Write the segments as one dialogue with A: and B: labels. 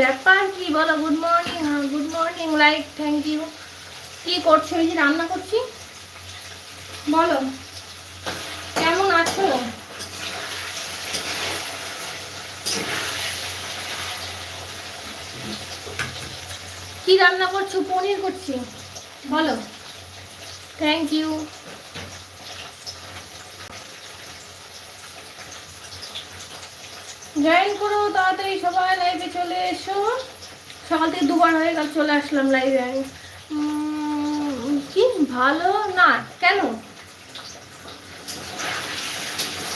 A: ব্যাপার কি বলো? Good morning good morning like thank you কি করছ? এই যে রান্না করছি? বলো। কেমন আছো? কি রান্না করছ? পনির করছি। বলো। থ্যাংক ইউ জয়েন করো, তাড়াতাড়ি সবাই লাইভে চলে এসো। সকাল থেকে দুবার হয়ে গেল, চলে আসলাম লাইভে আমি কি ভালো না, কেন?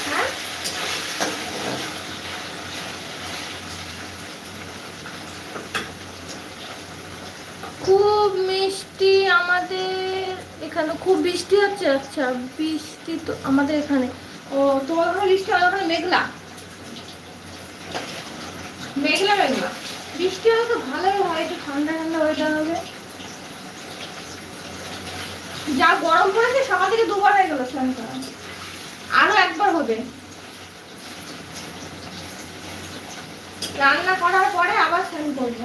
A: হ্যাঁ? খুব মিষ্টি আমাদের এখানে, খুব বৃষ্টি হচ্ছে আচ্ছা বৃষ্টি তো আমাদের এখানে। ও, তোমার ওখানে বৃষ্টি আমার ওখানে মেঘলা? মেঘলা মেঘলা। বৃষ্টি হলে তো ভালোই হয়, একটু ঠান্ডা ঠান্ডা ওয়েদার হবে। যা গরম পড়েছে, সকাল থেকে দুবার হয়ে গেল স্নান করা। আরও একবার হবে। রান্না করার পরে আবার স্নান করব।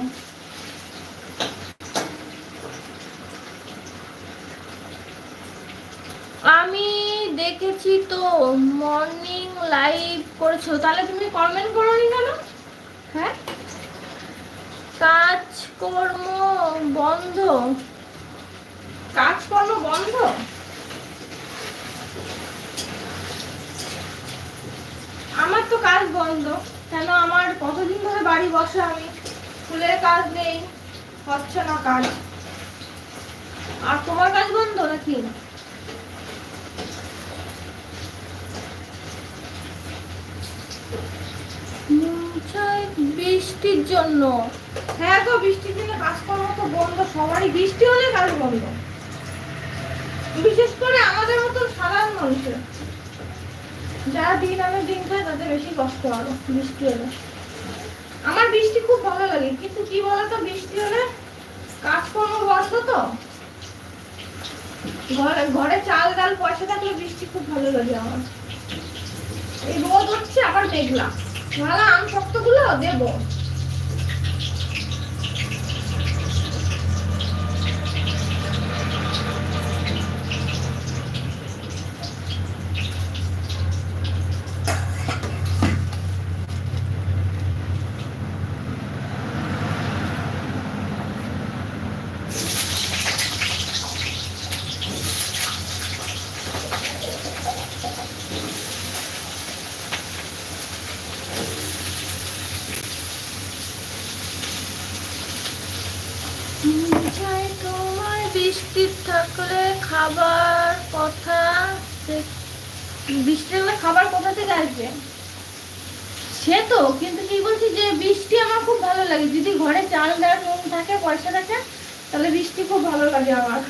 A: আমি দেখেছি তো মর্নিং লাইভ করেছ। তাহলে তুমি কমেন্ট করোনি কেন? হ্যাঁ? কাজকর্ম বন্ধ। কাজকর্ম বন্ধ? আমার তো কাজ বন্ধ। কেন? আমার কতদিন ধরে বাড়ি বসা আমি? ফুলের কাজ নেই, হচ্ছে না কাজ। আর তোমার কাজ বন্ধ নাকি? বৃষ্টির জন্য। হ্যাঁ গো, বৃষ্টির দিনে কাজকর্ম তো বন্ধ, সবারই বৃষ্টি হলে কাজ বন্ধ। বিশেষ করে আমাদের মতন সাধারণ মানুষের। যারা দিন আনে দিন খায়, তাদের বেশি কষ্ট আরও বৃষ্টি হলে। আমার বৃষ্টি খুব ভালো লাগে, কিন্তু কি বলতো, বৃষ্টি হলে কাজকর্ম বন্ধ তো। ঘরে ঘরে চাল ডাল, পয়সা থাকলে বৃষ্টি খুব ভালো লাগে আমার। এই রোদ হচ্ছে, আবার মেঘলা। ভালো আম শক্তগুলো দেবো চাই তোমার বৃষ্টি থাকলে খাবার কথা বৃষ্টি থাকলে খাবার কোথা থেকে আসবে। সে তো, কিন্তু কি বলছি যে বৃষ্টি আমার খুব ভালো লাগে। যদি ঘরে চাল ডাল নুন থাকে, পয়সা থাকে, তাহলে বৃষ্টি খুব ভালো লাগে আমার।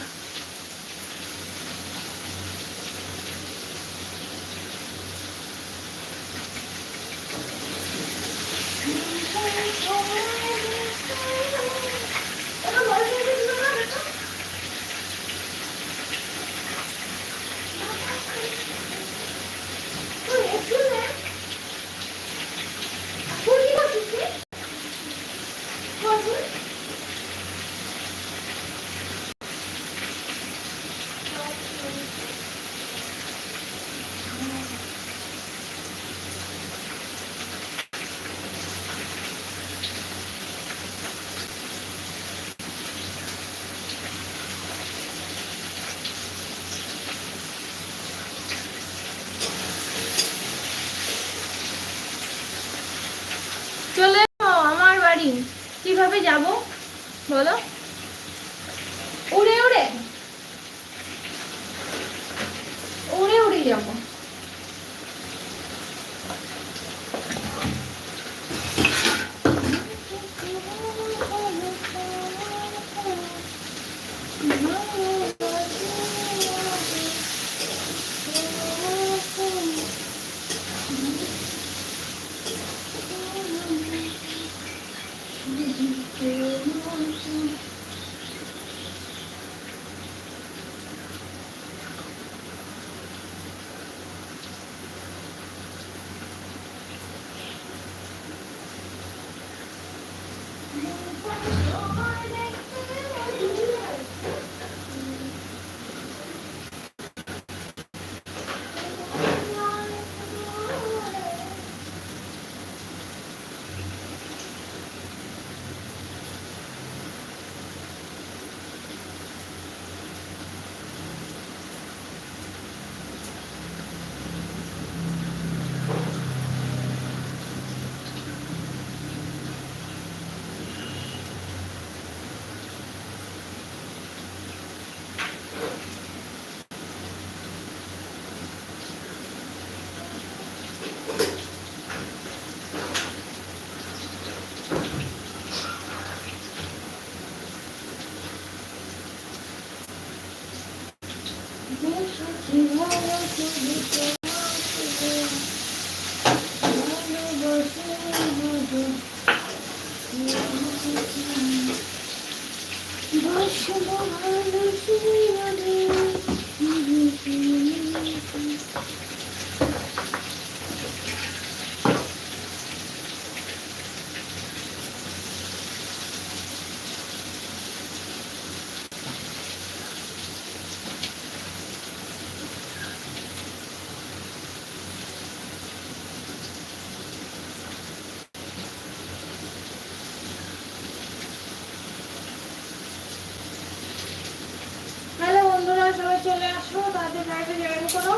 A: তাদের লাইভে জয়েন করো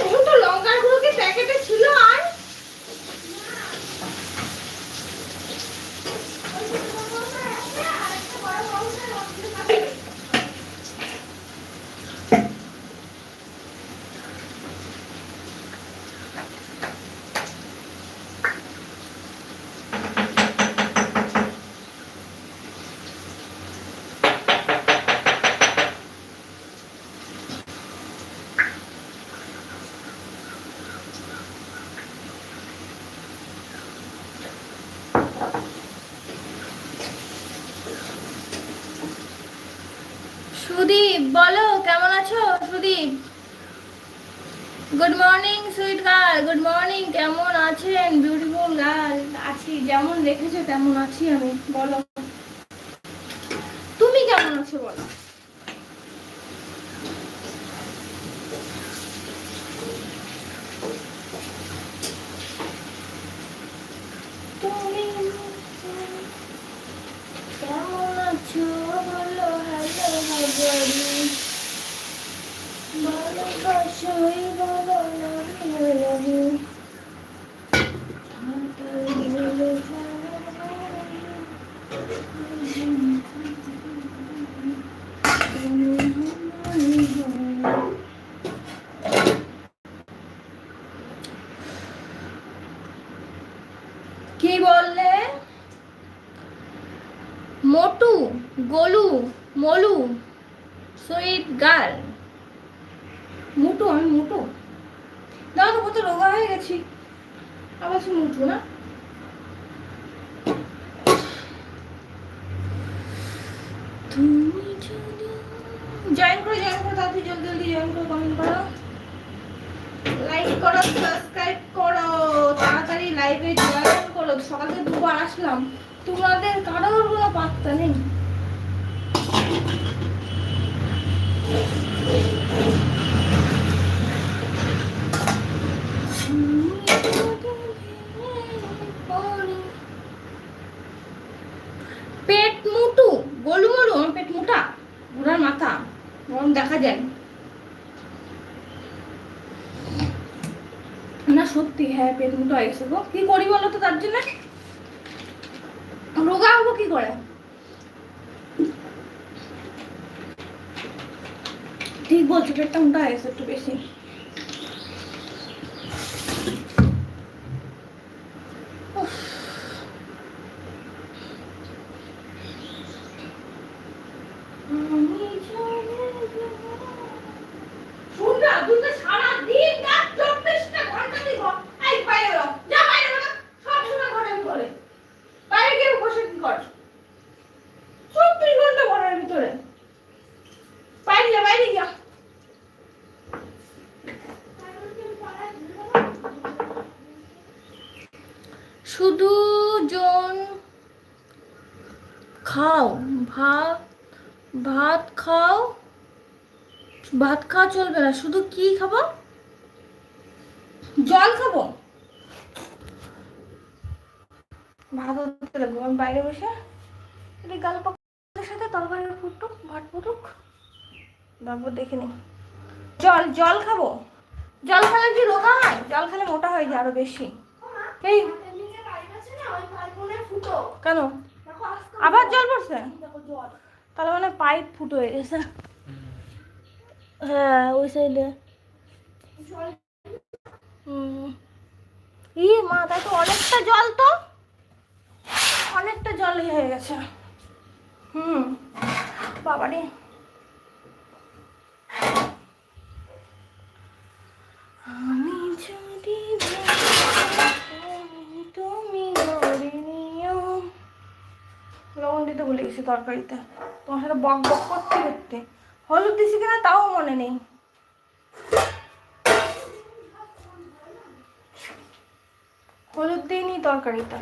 A: এখন তো লঙ্কার গুঁড়ো কি প্যাকেটে ছিল আর সুদীপ, বলো, কেমন আছো? Sudip. Good morning sweet girl good morning কেমন আছেন? বিউটিফুল গার্ল আছি, যেমন রেখেছো তেমন আছি আমি, বলো। তুমি কেমন আছো, বলো তুমি কেমন আছো বলো হ্যালো হাজারি ভালোবাসোই বলো আমি আমি কি বললে মোটু গোলু মলু সুইট গার্ল মোটু আমি মোটু দাও তো কত রোগা হয়ে গেছি। আবার সে মুঠু না? জয়েন করো জয়েন করো তাড়াতাড়ি জলদি জলদি জয়েন করো কমেন্ট করো। লাইক করো সাবস্ক্রাইব করো তাড়াতাড়ি লাইভে জয়েন করো। সকাল দুবার আসলাম। তোমাদের কারোর কোনো পাত্তা নেই। পেট মুটু, গোলু মোলু, আমার পেট মোটা ঘোড়ার মাথা, গরম দেখা যায়। না, সত্যি হ্যাঁ পেট মুটো হয়ে গেছে গো। কি করি বলো তো তার জন্য? রোগা হব কি করে? ঠিক বলছো, পেটটা মোটা হয়ে গেছে একটু বেশি উফ। আমি জানি না। শোন না, তুই তো সারাদিন রাত চব্বিশটা ঘণ্টা তুই ঘর- এই বাইরে বেরো, যা বাইরে বেরো। সবসময় ঘরের ভিতরে। বাইরে গিয়ে বসে কি কর? চব্বিশ ঘণ্টা ঘরের ভিতরে। বাইরে যা, বাইরে যা। শুধু জন খাও ভাত ভাত খাও ভাত খাওয়া চলবে না, শুধু কি খাব? জল খাব? ভাত হতে বাইরে বসে গাল পাকার সাথে তরকারি ফুটুক ভাত ফুটুক তারপর দেখে নি জল জল খাব? জল খেলে কি রোগা হয়? জল খেলে মোটা হয়ে যায় আরও বেশি। এই, কেন? আবার জল পড়ছে? তাহলে মানে পাইপ ফুটো হয়ে গেছে। হ্যাঁ ওই সাইডে ই তো অনেকটা জল তো। অনেকটা জল হয়ে গেছে। হুম। বাবারে। আমি যদি লবণ দিতে ভুলে গেছি তরকারিতে। তোমার সাথে বক বক করতে করতে হলুদ দিছি কিনা তাও মনে নেই। হলুদ দিইনি তরকারিটা।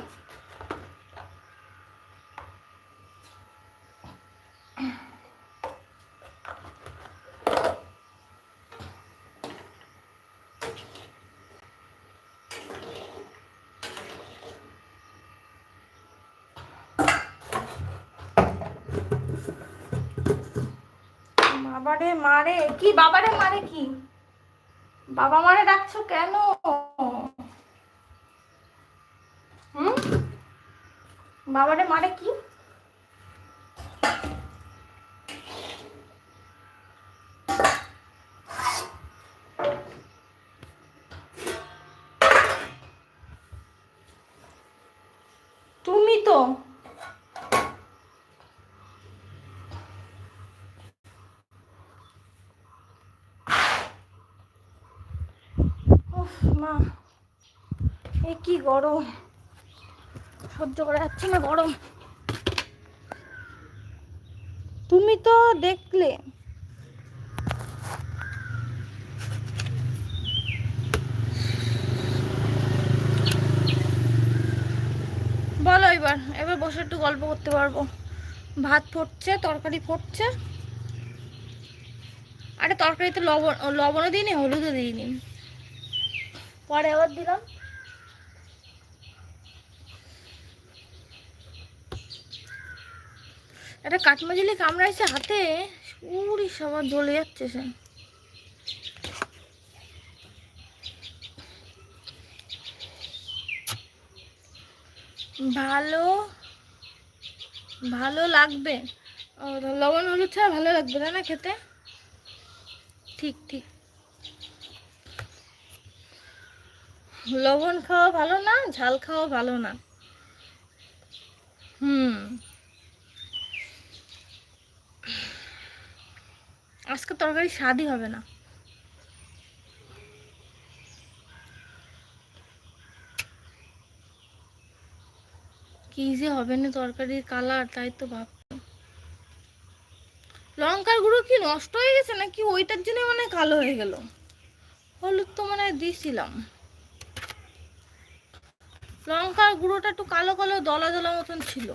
A: বাবারে মারে। কি বাবারে মারে কি? বাবা মারে ডাকছো কেন? হুম? বাবারে মারে কি তুমি তো উফ মা, এ কি গরম। সহ্য করা যাচ্ছে না গরম। তুমি তো দেখলে। বলো এবার এবার বসে একটু গল্প করতে পারব। ভাত ফুটছে, তরকারি ফুটছে। আরে তরকারিতে লবণ, লবণও দিইনি, হলুদও দিই দিইনি। পরে আবার দিলাম। একটা কাঠমাঝিলি কামড়াইছে হাতে, উড়ি সবার জ্বলে যাচ্ছে সে। ভালো ভালো লাগবে। লবণ হলুদ ছাড়া ভালো লাগবে না খেতে? ঠিক ঠিক। লবণ খাওয়া ভালো না, ঝাল খাওয়া ভালো না। হুম। আজকে তরকারি স্বাদই হবে না। কি যে হবে না তরকারির কালার, তাই তো ভাব লঙ্কার গুঁড়ো কি নষ্ট হয়ে গেছে নাকি? ওইটার জন্য মানে কালো হয়ে গেল। হলুদ তো মানে দিয়েছিলাম লঙ্কার গুঁড়োটা একটু কালো কালো দলা দলা মতন ছিল।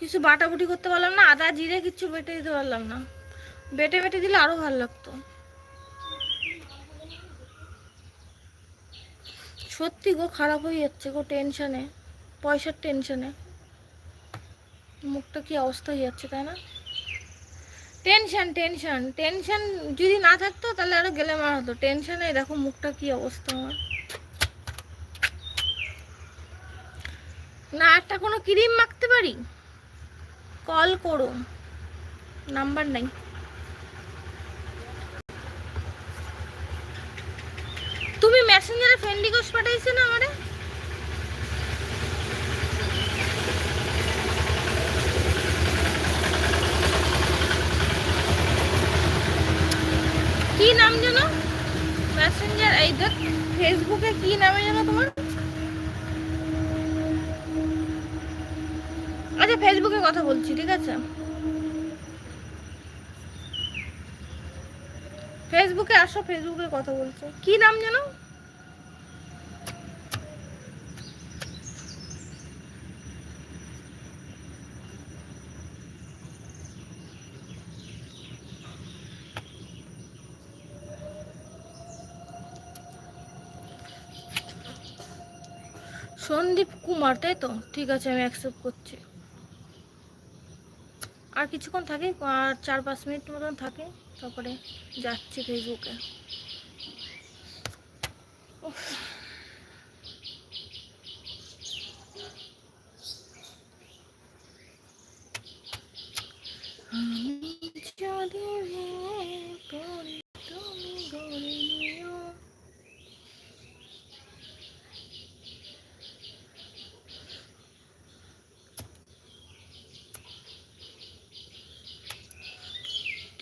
A: কিছু বাটাবুটি করতে পারলাম না, আদা, জিরে কিছু বেটে দিতে পারলাম না। বেটে বেটে দিলে আরও ভালো লাগতো। সত্যি গো, খারাপ হয়ে যাচ্ছে গো টেনশনে পয়সার টেনশনে মুখটা কি অবস্থা হয়ে যাচ্ছে, তাই না? টেনশন টেনশন টেনশন যদি না থাকতো তাহলে আরও গেলে মার হতো। টেনশনে দেখো মুখটা কি অবস্থা আমার। না, একটা কোনো ক্রিম মাখতে পারি? কল করো। নাম্বার নাই। তুমি মেসেঞ্জারে ফ্রেন্ড রিকোয়েস্ট পাঠাইছো না আমারে কি নাম যেন দেখ ফেসবুকে কি নামে জানো তোমার? আচ্ছা ফেসবুকে কথা বলছি, ঠিক আছে? ফেসবুকে আসো ফেসবুকে কথা বলছো। কি নাম যেন? কুমার তাই তো? ঠিক আছে, আমি অ্যাকসেপ্ট করছি। আর কিছুক্ষণ থাকে, আর চার পাঁচ মিনিট মতন থাকে, তারপরে যাচ্ছি ফেসবুকে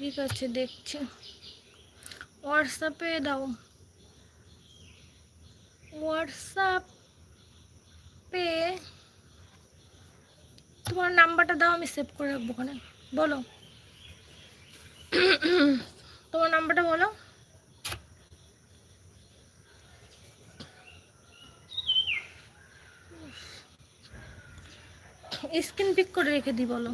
A: ঠিক আছে, দেখছি। হোয়াটসঅ্যাপে দাও। হোয়াটসঅ্যাপে তোমার নাম্বারটা দাও, আমি সেভ করে রাখব ওখানে। বলো। তোমার নাম্বারটা বলো। স্ক্রিন পিক করে রেখে দিই, বলো।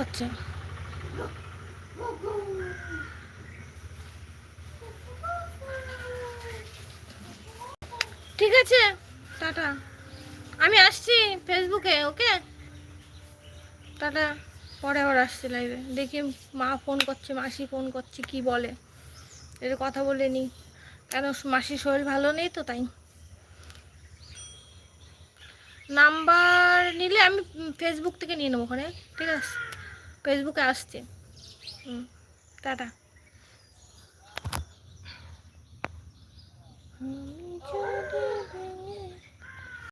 A: করছে। ঠিক আছে, টাটা। আমি আসছি ফেসবুকে, ওকে? টাটা। পরে আবার আসছে লাইভে দেখি মা ফোন করছে, মাসি ফোন করছে, কি বলে? এর কথা বলে নি কেন মাসির শরীর ভালো নেই তো তাই? নাম্বার নিলে আমি ফেসবুক থেকে নিয়ে নেব ওখানে, ঠিক আছে? ফেসবুকে আসছে। টাটা। যদি